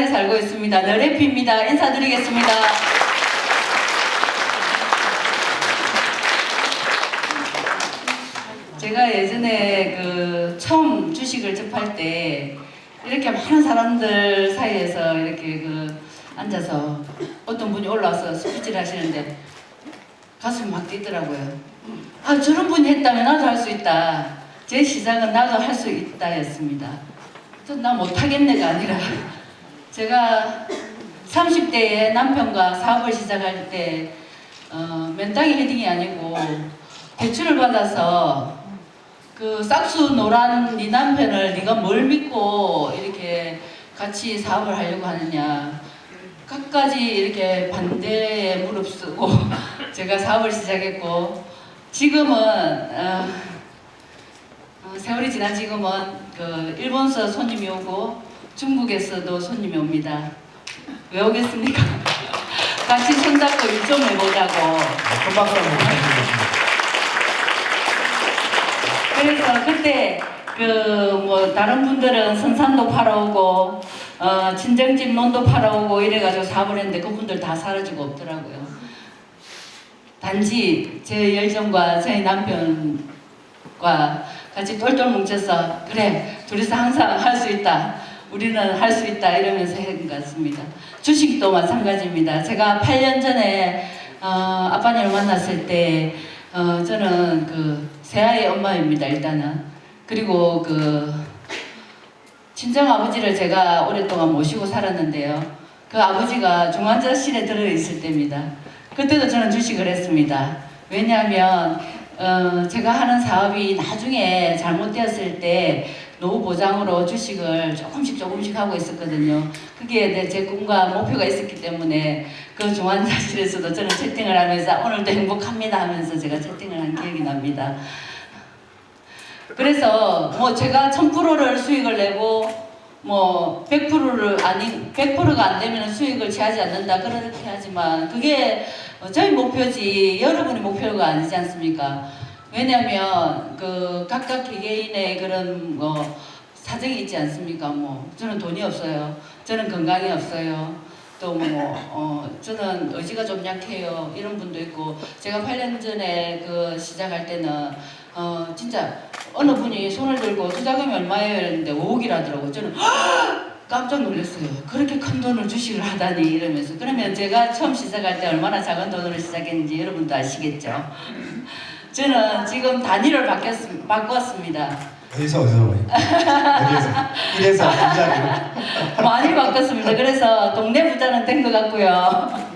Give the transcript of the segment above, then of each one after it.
부산에 살고 있습니다. 너래피입니다. 인사드리겠습니다. 제가 예전에 그 처음 주식을 접할 때 이렇게 많은 사람들 사이에서 이렇게 그 앉아서 어떤 분이 올라와서 스피치를 하시는데 가슴이 막 뛰더라고요. 아 저런 분이 했다면 나도 할 수 있다. 제 시작은 나도 할 수 있다 였습니다. 나 못하겠네가 아니라 제가 30대에 남편과 사업을 시작할 때 어, 맨땅에 헤딩이 아니고 대출을 받아서 그 싹수 노란 네 남편을 네가 뭘 믿고 이렇게 같이 사업을 하려고 하느냐. 끝까지 이렇게 반대에 무릅쓰고 제가 사업을 시작했고 지금은 어, 어, 세월이 지난 지금은 그 일본서 손님이 오고 중국에서도 손님이 옵니다. 왜 오겠습니까? 같이 손잡고 일 좀 해보자고. 큰 박수 한번 부탁드리겠습니다. 그래서 그때 그 뭐 다른 분들은 선산도 팔아오고 어 친정집 논도 팔아오고 이래가지고 사업을 했는데 그분들 다 사라지고 없더라고요. 단지 제 열정과 저희 남편과 같이 똘똘 뭉쳐서 그래 둘이서 항상 할 수 있다. 우리는 할 수 있다 이러면서 한 것 같습니다. 주식도 마찬가지입니다. 제가 8년 전에 어, 아빠님을 만났을 때 어, 저는 그 새아이 엄마입니다. 일단은 그리고 그 친정 아버지를 제가 오랫동안 모시고 살았는데요. 그 아버지가 중환자실에 들어 있을 때입니다. 그때도 저는 주식을 했습니다. 왜냐하면 어, 제가 하는 사업이 나중에 잘못되었을 때 노후 보장으로 주식을 조금씩 조금씩 하고 있었거든요. 그게 내제 꿈과 목표가 있었기 때문에 그 중환자실에서도 저는 채팅을 하면서 오늘도 행복합니다 하면서 제가 채팅을 한 기억이 납니다. 그래서 뭐 제가 1000%를 수익을 내고 뭐 100%를 아니 100%가 안 되면 수익을 취하지 않는다 그렇게 하지만 그게 저희 목표지 여러분의 목표가 아니지 않습니까? 왜냐하면 그 각각 개개인의 그런 뭐 사정이 있지 않습니까? 뭐 저는 돈이 없어요. 저는 건강이 없어요. 또뭐 어, 저는 의지가 좀 약해요. 이런 분도 있고 제가 8년 전에 그 시작할 때는 어 진짜 어느 분이 손을 들고 투자금이 얼마예요? 이랬는데 5억이라더라고요. 저는 깜짝 놀랐어요. 그렇게 큰 돈을 주식을 하다니 이러면서 그러면 제가 처음 시작할 때 얼마나 작은 돈으로 시작했는지 여러분도 아시겠죠? 저는 지금 단위를 바뀌었, 바꿨습니다. 어디서 어디서 어디에서 이래서 한자리로 많이 바꿨습니다. 그래서 동네 부자는 된 것 같고요.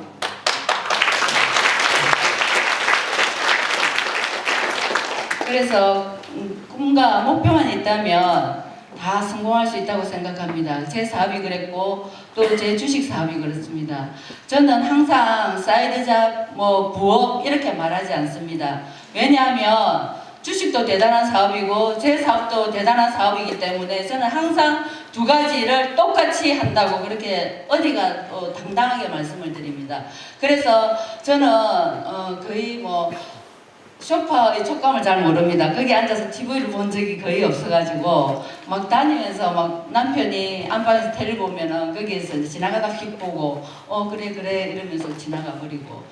그래서 음, 꿈과 목표만 있다면 다 성공할 수 있다고 생각합니다. 제 사업이 그랬고 또 제 주식 사업이 그렇습니다. 저는 항상 사이드 잡, 뭐 부업 이렇게 말하지 않습니다. 왜냐하면 주식도 대단한 사업이고 제 사업도 대단한 사업이기 때문에 저는 항상 두 가지를 똑같이 한다고 그렇게 어디가 어, 당당하게 말씀을 드립니다. 그래서 저는 어, 거의 뭐 쇼파의 촉감을 잘 모릅니다. 거기 앉아서 TV를 본 적이 거의 없어가지고 막 다니면서 막 남편이 안방에서 테레비 보면은 거기에서 지나가다 휙 보고 어 그래 그래 이러면서 지나가 버리고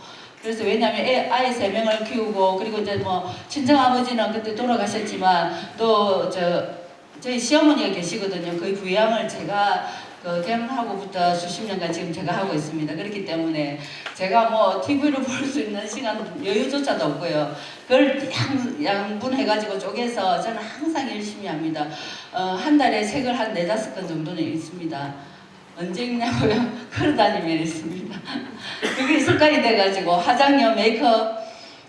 그래서 왜냐하면 애, 아이 세 명을 키우고 그리고 이제 뭐 친정 아버지는 그때 돌아가셨지만 또 저 저희 시어머니가 계시거든요. 그 부양을 제가 그 결혼하고부터 수십 년간 지금 제가 하고 있습니다. 그렇기 때문에 제가 뭐 TV를 볼 수 있는 시간 여유조차도 없고요. 그걸 양, 양분해가지고 쪼개서 저는 항상 열심히 합니다. 어, 한 달에 책을 한 네다섯 권 정도는 읽습니다. 언제 읽냐고요? 걸어 다니면 읽습니다. 그게 습관이 돼가지고 화장용 메이크업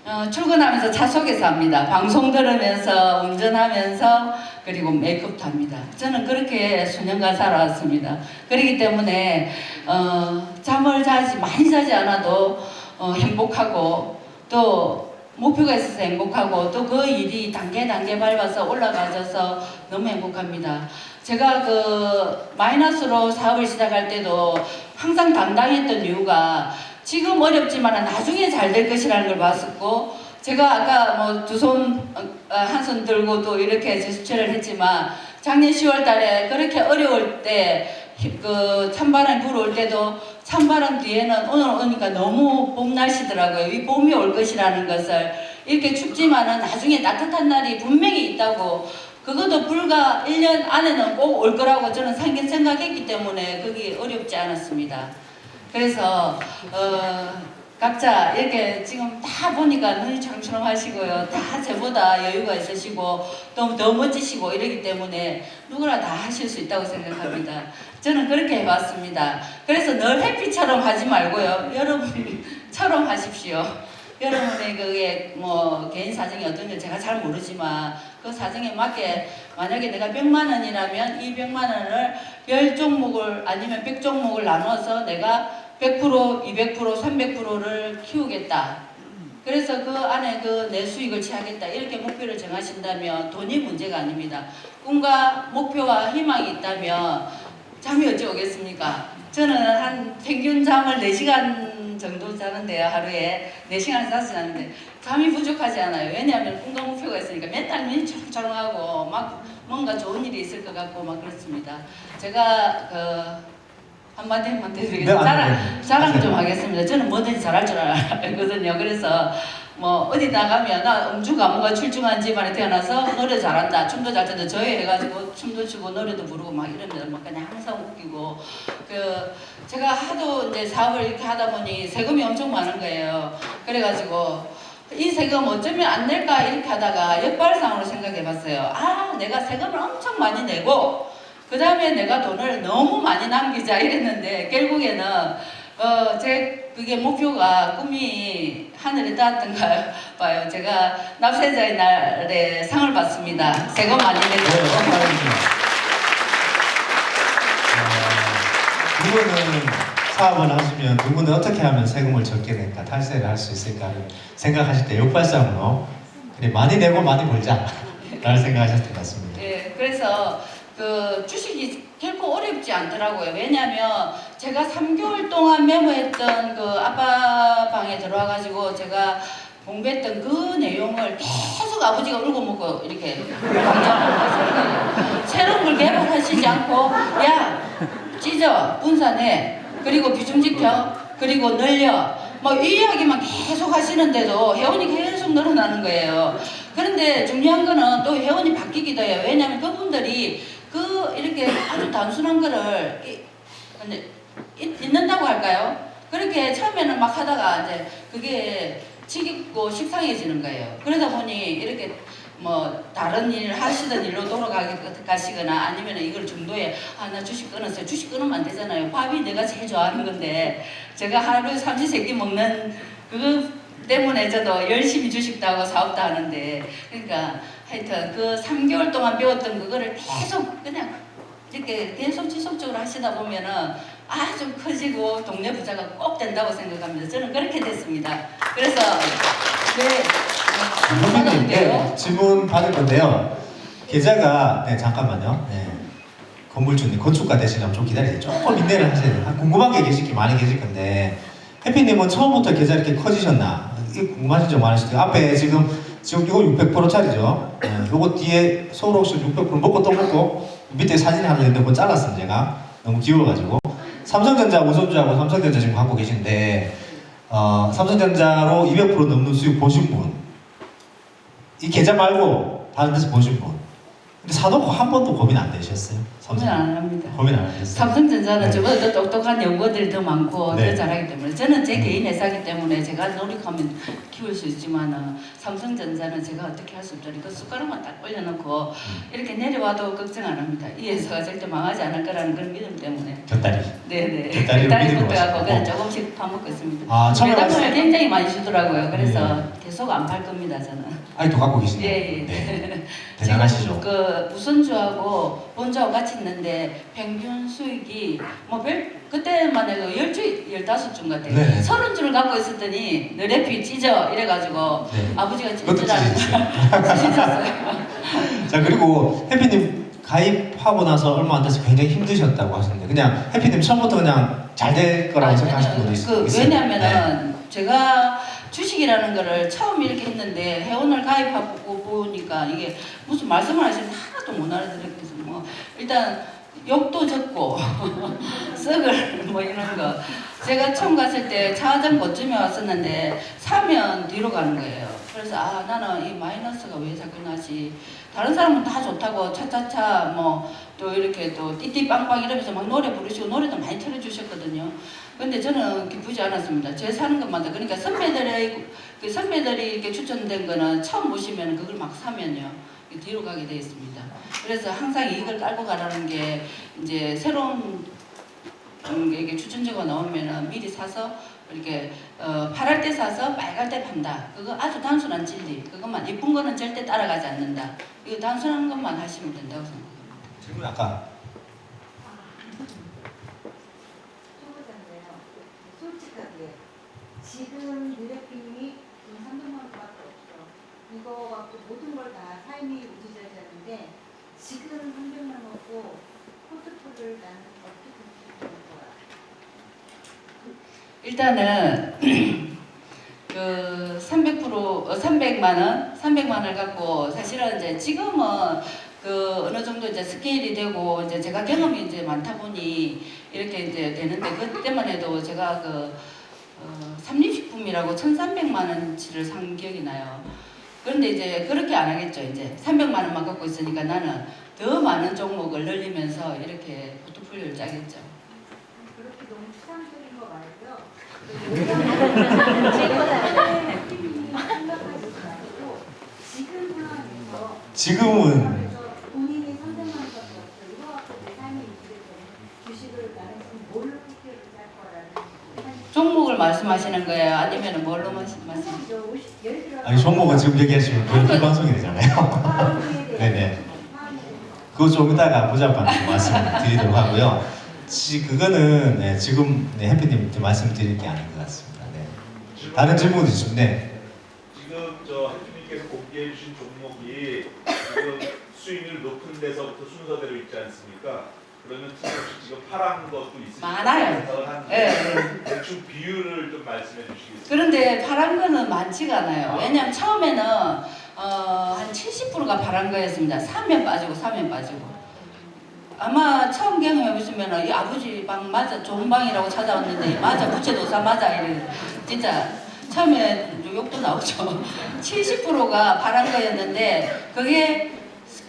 어, 출근하면서 차 속에서 합니다. 방송 들으면서 운전하면서 그리고 메이크업도 합니다. 저는 그렇게 수년간 살아왔습니다. 그렇기 때문에 어, 잠을 자지 많이 자지 않아도 어, 행복하고 또 목표가 있어서 행복하고 또 그 일이 단계 단계 밟아서 올라가져서 너무 행복합니다. 제가 그 마이너스로 사업을 시작할 때도 항상 당당했던 이유가 지금 어렵지만 나중에 잘 될 것이라는 걸 봤었고 제가 아까 뭐 두 손 한 손 들고 또 이렇게 제스처를 했지만 작년 10월 달에 그렇게 어려울 때 히- 그 찬바람이 불어올 때도 찬바람 뒤에는 오늘 오니까 너무 봄 날씨더라고요. 이 봄이 올 것이라는 것을 이렇게 춥지만은 나중에 따뜻한 날이 분명히 있다고 그것도 불과 1년 안에는 꼭 올 거라고 저는 생각- 생각했기 때문에 그게 어렵지 않았습니다. 그래서 어, 각자 이렇게 지금 다 보니까 눈이 초롱초롱 하시고요. 다 저보다 여유가 있으시고 또더 멋지시고 이러기 때문에 누구나 다 하실 수 있다고 생각합니다. 저는 그렇게 해봤습니다. 그래서 늘 해피처럼 하지 말고요. 여러분처럼 하십시오. 여러분의 그게 뭐 개인 사정이 어떤지 제가 잘 모르지만 그 사정에 맞게 만약에 내가 100만 원이라면 이 100만 원을 10종목을 아니면 100종목을 나눠서 내가 100%, 200%, 300%를 키우겠다. 그래서 그 안에 그 내 수익을 취하겠다. 이렇게 목표를 정하신다면 돈이 문제가 아닙니다. 꿈과 목표와 희망이 있다면 잠이 어찌 오겠습니까? 저는 한 평균 잠을 4시간 정도 자는데요, 하루에. 4시간을 자지 않는데 잠이 부족하지 않아요. 왜냐하면 꿈과 목표가 있으니까 맨날 초롱초롱하고 막 뭔가 좋은 일이 있을 것 같고 막 그렇습니다. 제가 그 한마디만 드리겠습니다. 네, 자랑, 네. 자랑 좀. 하겠습니다. 저는 뭐든지 잘할 줄 알거든요. 그래서 뭐 어디 나가면 나 음주 가무가 출중한 집안에 태어나서 노래 잘한다, 춤도 잘 춘다, 저희 해가지고 춤도 추고 노래도 부르고 막 이럽니다. 막 그냥 항상 웃기고 그 제가 하도 이제 사업을 이렇게 하다 보니 세금이 엄청 많은 거예요. 그래가지고 이 세금 어쩌면 안 낼까 이렇게 하다가 역발상으로 생각해봤어요. 아, 내가 세금을 엄청 많이 내고 그 다음에 내가 돈을 너무 많이 남기자 이랬는데 결국에는 어, 제 그게 목표가 꿈이 하늘에 닿았던가 봐요. 제가 납세자의 날에 상을 받습니다. 세금 많이 두 분은 사업을 하시면 누구는 어떻게 하면 세금을 적게 낼까 탈세를 할 수 있을까를 생각하실 때 역발상으로 그래 많이 내고 많이 벌자 라는 생각하셨던 것 같습니다. 예, 그래서 그 주식이 결코 어렵지 않더라고요. 왜냐하면 제가 3개월 동안 메모했던 그 아빠 방에 들어와가지고 제가 공부했던 그 내용을 계속 아버지가 울고 먹고 이렇게 새로운 걸 개발하시지 않고 야 찢어 분산해 그리고 비중 지켜 그리고 늘려 뭐 이 이야기만 계속 하시는데도 회원이 계속 늘어나는 거예요. 그런데 중요한 거는 또 회원이 바뀌기도 해요. 왜냐하면 그분들이 그 이렇게 아주 단순한 거를 이- 잊는다고 할까요? 그렇게 처음에는 막 하다가 이제 그게 지겹고 식상해지는 거예요. 그러다 보니 이렇게 뭐 다른 일 하시던 일로 돌아가시거나 아니면 이걸 중도에 아 나 주식 끊었어요. 주식 끊으면 안 되잖아요. 밥이 내가 제일 좋아하는 건데 제가 하루에 삼시세끼 먹는 그거 때문에 저도 열심히 주식도 하고 사업도 하는데 그러니까 하여튼 그 3개월 동안 배웠던 그거를 계속 그냥 이렇게 계속 지속적으로 하시다 보면은 아주 커지고 동네 부자가 꼭 된다고 생각합니다. 저는 그렇게 됐습니다. 그래서 네, 선생님, 받았는데요. 네, 질문 받을 건데요. 계좌가 네 잠깐만요. 네. 건물주님 건축가 되시려면 좀 기다리세요. 조금 인내를 하셔야 돼요. 궁금한 게 계실 게 많이 계실 건데 해피님은 처음부터 계좌 이렇게 커지셨나? 궁금하신 점 텐데 앞에 지금 지금 이거 600%짜리죠. 네, 요거 뒤에 서울옥수 600% 먹고 또 먹고 밑에 사진 하나 있는데 그거 잘랐습니다 제가 너무 귀여워가지고 삼성전자 우선주하고 삼성전자 지금 갖고 계신데 어, 삼성전자로 200% 넘는 수익 보신 분 이 계좌 말고 다른 데서 보신 분. 근데 사놓고 한 번도 고민 안 되셨어요? 고민 안 합니다. 고민 안 하셨어요? 삼성전자는 네. 저보다 더 똑똑한 연구원들이 더 많고 네. 더 잘하기 때문에 저는 제 음. 개인 회사기 때문에 제가 노력하면 키울 수 있지만은 삼성전자는 제가 어떻게 할 수 없죠. 그 숟가락만 딱 올려놓고 음. 이렇게 내려와도 걱정 안 합니다. 이 회사가 절대 망하지 않을 거라는 그런 믿음 때문에. 곁다리. 네네. 곁다리로 곁다리 믿음으로 붙어갖고 하시고. 그냥 조금씩 파먹고 있습니다. 아 처음에 말씀 굉장히 많이 주더라고요. 그래서 네. 계속 안 팔 겁니다. 저는. 아직도 갖고 계시네요. 예, 예. 네. 대단하시죠. 그 우선주하고 본주하고 같이 있는데 평균 수익이 뭐 별 그때만 해도 열주 열다섯 주 같아요. 네. 서른 주를 갖고 있었더니 너래피 찢어 이래가지고 네. 아버지가 그것도 찢으셨어요. 찢었어요. 자 그리고 해피님 가입하고 나서 얼마 안 돼서 굉장히 힘드셨다고 하시는데 그냥 해피님 처음부터 그냥 잘 될 거라고 생각하시는 분도 있, 그 있어요. 왜냐면은 제가 주식이라는 거를 처음 이렇게 했는데 회원을 가입하고 보니까 이게 무슨 말씀을 하시면 하나도 못 알아들었겠어. 뭐 일단 욕도 적고 썩을 뭐 이런 거 제가 처음 갔을 때 고쯤에 왔었는데 사면 뒤로 가는 거예요. 그래서 아 나는 이 마이너스가 왜 자꾸 나지? 다른 사람은 다 좋다고 차차차 뭐 또 이렇게 또 띠띠빵빵 이러면서 막 노래 부르시고 노래도 많이 틀어주셨거든요. 근데 저는 기쁘지 않았습니다. 제 사는 것마다 그러니까 선배들의 그 선배들이 이렇게 추천된 거는 처음 보시면 그걸 막 사면요 뒤로 가게 돼 있습니다. 그래서 항상 이걸 깔고 가라는 게 이제 새로운 음, 이게 추천제가 나오면은 미리 사서 이렇게 어, 파랄 때 사서 빨갈 때 판다. 그거 아주 단순한 진리. 그것만 이쁜 거는 절대 따라가지 않는다. 이거 단순한 것만 하시면 된다고 생각합니다. 질문 아까 초보자인데요. 솔직하게 지금 뉴레핑이 돈 300만 원밖에 없어. 이거 갖고 모든 걸 다 삶이 우지자지하는데 지금 300만 원 갖고 포트폴리오를 나는 어떻게 하는 거야? 일단은 그 300% 어, 300만 원, 300만 원을 갖고 사실은 이제 지금은 그 어느 정도 이제 스케일이 되고 이제 제가 경험이 이제 많다 보니 이렇게 이제 되는데 그때만 해도 제가 그 어, 삼립식품이라고 1,300만 원치를 산 기억이 나요. 그런데 이제 그렇게 안 하겠죠. 이제 300만 원만 갖고 있으니까 나는 더 많은 종목을 늘리면서 이렇게 포트폴리오를 짜겠죠. 그렇게 너무 추상적인 거 말고요. 생각하 지 지금은 본인이 300만 원밖에 없어. 이거 갖고 내 삶이 유지되는 주식을 나는 지금 뭘로 포트폴리오를 짤 거라는 종목을 말씀하시는 거예요? 아니면 뭘로 말씀- 말씀? 저 오십- 예를 들어 아니 종목은 지금 얘기하시면 그런 방송이 되잖아요. 네네. 그거 좀 이따가 보자마자 말씀드리도록 하고요. 지, 그거는 네, 지금 네, 해피님한테 말씀드릴 게 아닌 것 같습니다. 네. 다른 질문 있으면 네. 지금 저 해주님께서 공개해 주신 종목이 지금 수익률 높은 데서부터 순서대로 있지 않습니까? 그러면 특히 지금 파란 것도 있으시죠? 많아요. 예, 예. 대충 비율을 좀 말씀해 주시겠어요? 그런데 파란 거는 많지가 않아요. 왜냐면 처음에는 어, 한 70%가 파란 거였습니다. 사면 빠지고 사면 빠지고. 아마 처음 경험해 보시면 이 아버지 방 맞아 좋은 방이라고 찾아왔는데 맞아 부채도사 맞아 이래 진짜 처음에 욕도 나오죠. 70%가 파란 거였는데 그게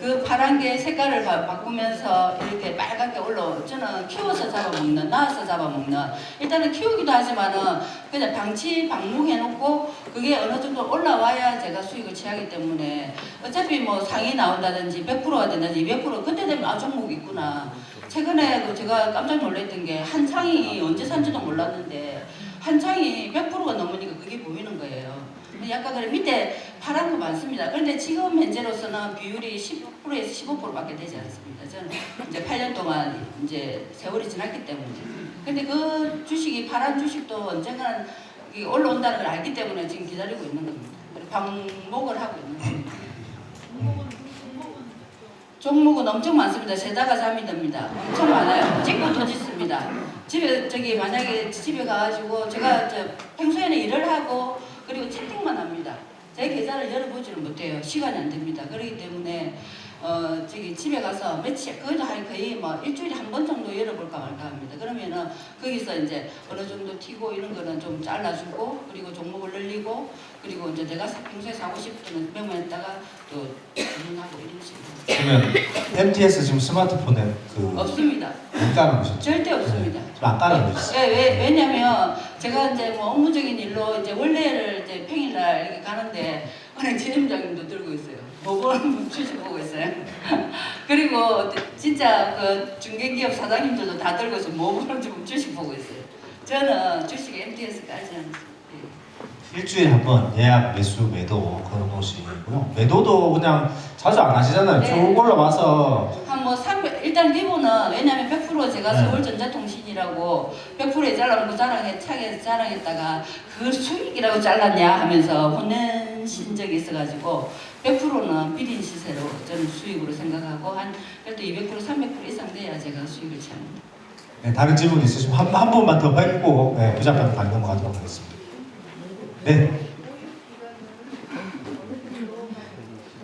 그 파란 게 색깔을 바, 바꾸면서 이렇게 빨갛게 올라 저는 키워서 잡아먹는 낳아서 잡아먹는 일단은 키우기도 하지만은 그냥 방치 방목해 놓고 그게 어느 정도 올라와야 제가 수익을 취하기 때문에 어차피 뭐 상이 나온다든지 100%가 된다든지 200% 그때 되면 아 종목 있구나 최근에 그 제가 깜짝 놀랐던 게한 창이 언제 산지도 몰랐는데 한 창이 100%가 넘으니까 그게 보이는 거예요. 약간 그래 밑에 파란 거 많습니다. 그런데 지금 현재로서는 비율이 10%에서 15%밖에 되지 않습니다. 저는 이제 8년 동안 이제 세월이 지났기 때문에. 근데 그 주식이 파란 주식도 언젠가는 올라온다는 걸 알기 때문에 지금 기다리고 있는 겁니다. 방목을 하고 있는 겁니다. 종목은 엄청 많습니다. 세다가 잠이 듭니다. 엄청 많아요. 찍고 터지습니다. 집에 저기 만약에 집에 가가지고 제가 저 평소에는 일을 하고 그리고 채팅만 합니다. 제 계좌를 열어보지를 못해요. 시간이 안 됩니다. 그렇기 때문에 어 저기 집에 가서 며칠 그것도 한 거의 뭐 일주일에 한 번 정도 열어볼까 말까 합니다. 그러면은 거기서 이제 어느 정도 튀고 이런 거는 좀 잘라주고 그리고 종목을 늘리고 그리고 이제 내가 사- 평소에 사고 싶은 메모했다가 또 주문하고 이런 식으로 그러면 MTS 지금 스마트폰에 그 없습니다. 안 깔아놓으셨죠? 절대 없습니다. 좀안 깔아놓으셨어요. 왜, 왜, 왜냐면 제가 이제 뭐 업무적인 일로 이제 원래를 이제 평일날 이렇게 가는데 은행 지점장님도 들고 있어요. 모범 주식 보고 있어요. 그리고 진짜 그 중견기업 사장님들도 다 들고 있어요. 모범 지금 주식 보고 있어요. 저는 주식 MTS 깔지 않습니다. 예. 일주일에 한 번 예약 매수 매도 걸어놓으시고요. 매도도 그냥 자주 안 하시잖아요. 네. 쭉 올라와서 한뭐 300, 일단 기본은 왜냐면 100% 제가 네. 서울전자통신이라고 100%에 잘라놓고 자랑해, 차게 자랑했다가 그 수익이라고 잘랐냐 하면서 혼내신 적이 있어가지고 100%는 비린 시세로 저는 수익으로 생각하고 한 그래도 200% 300% 이상 돼야 제가 수익을 취합니다. 네, 다른 질문 있으시면 한, 한 번만 더 뵙고 네, 부장판 반 넘어가도록 하겠습니다. 네.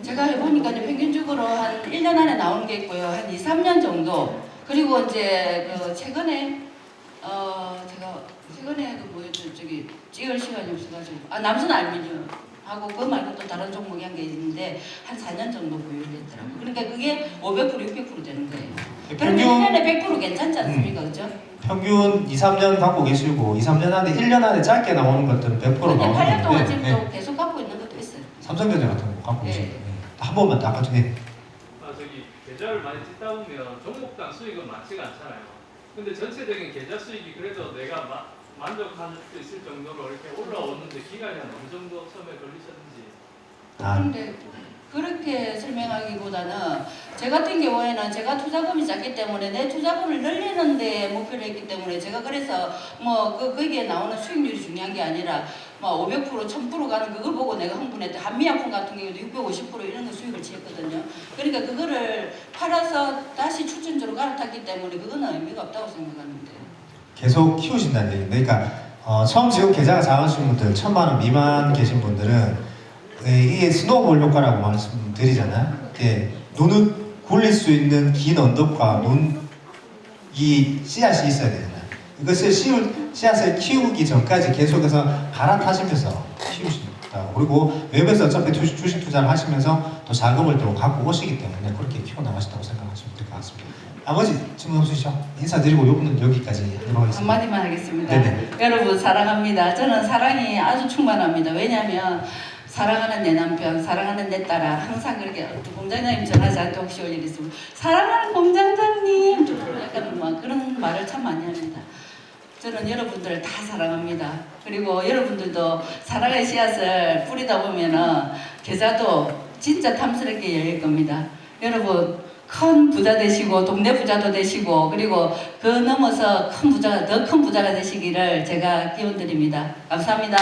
제가 해보니까 평균적으로 한 1년 안에 나오는 게 있고요. 한 2, 3년 정도. 그 그리고 이제 그 최근에 어 제가 최근에 그 뭐였죠 저기 찍을 시간이 없어가지고 아 남선 알미늄 하고 그 말고 또 다른 종목이 한 게 있는데 한 4년 정도 보유를 했더라고요. 그러니까 그게 500% 600% 되는 거예요. 그러면 평균 1년에 100% 괜찮지 않습니까? 그죠? 평균 2, 3년 갖고 계시고 2, 3년 안에 1년 안에 짧게 나오는 것들은 100% 근데 나오는 8년 동안 건데 지금 네. 또 계속 갖고 있는 것도 있어요. 삼성전자 같은 거 갖고 네. 계시고 네. 한 번만 딱 아까 전에 계좌를 많이 찍다 보면 종목당 수익은 많지가 않잖아요. 근데 전체적인 계좌 수익이 그래도 내가 마, 만족할 수 있을 정도로 이렇게 올라오는데 기간이 한 어느 정도 처음에 걸리셨는지 아, 그런데 그렇게 설명하기보다는 제 같은 경우에는 제가 투자금이 작기 때문에 내 투자금을 늘리는 데 목표를 했기 때문에 제가 그래서 뭐 그 거기에 나오는 수익률이 중요한 게 아니라 뭐 500% 1000% 가는 그걸 보고 내가 흥분했대 한미약품 같은 경우도 650% 이런 거 수익을 취했거든요. 그러니까 그거를 팔아서 다시 추천주로 갈아탔기 때문에 그거는 의미가 없다고 생각하는데. 계속 키우신다는 얘기인데 그러니까 어, 처음 지금 계좌가 작으신 분들 천만 원 미만 계신 분들은 에, 이게 스노우볼 효과라고 말씀드리잖아요. 이게 눈을 굴릴 수 있는 긴 언덕과 눈이 씨앗이 있어야 되잖아요. 이것을 씨울, 씨앗을 키우기 전까지 계속해서 갈아타시면서 키우신다. 그리고 외부에서 어차피 주식, 주식 투자를 하시면서 또 자금을 또 갖고 오시기 때문에 그렇게 키워 나가신다고 생각하시면 될 것 같습니다. 나머지 질문 없으시죠? 인사드리고 요거는 여기까지 하도록 하겠습니다. 한마디만 하겠습니다. 네네. 여러분 사랑합니다. 저는 사랑이 아주 충만합니다. 왜냐하면 사랑하는 내 남편, 사랑하는 내 딸아 항상 그렇게 또 공장장님 전화 저한테 혹시 올 일 있으면 사랑하는 공장장님 좀 약간 뭐 그런 말을 참 많이 합니다. 저는 여러분들을 다 사랑합니다. 그리고 여러분들도 사랑의 씨앗을 뿌리다 보면은 계좌도 진짜 탐스럽게 열릴 겁니다. 여러분 큰 부자 되시고 동네 부자도 되시고 그리고 그 넘어서 큰 부자 더 큰 부자가 되시기를 제가 기원 드립니다. 감사합니다.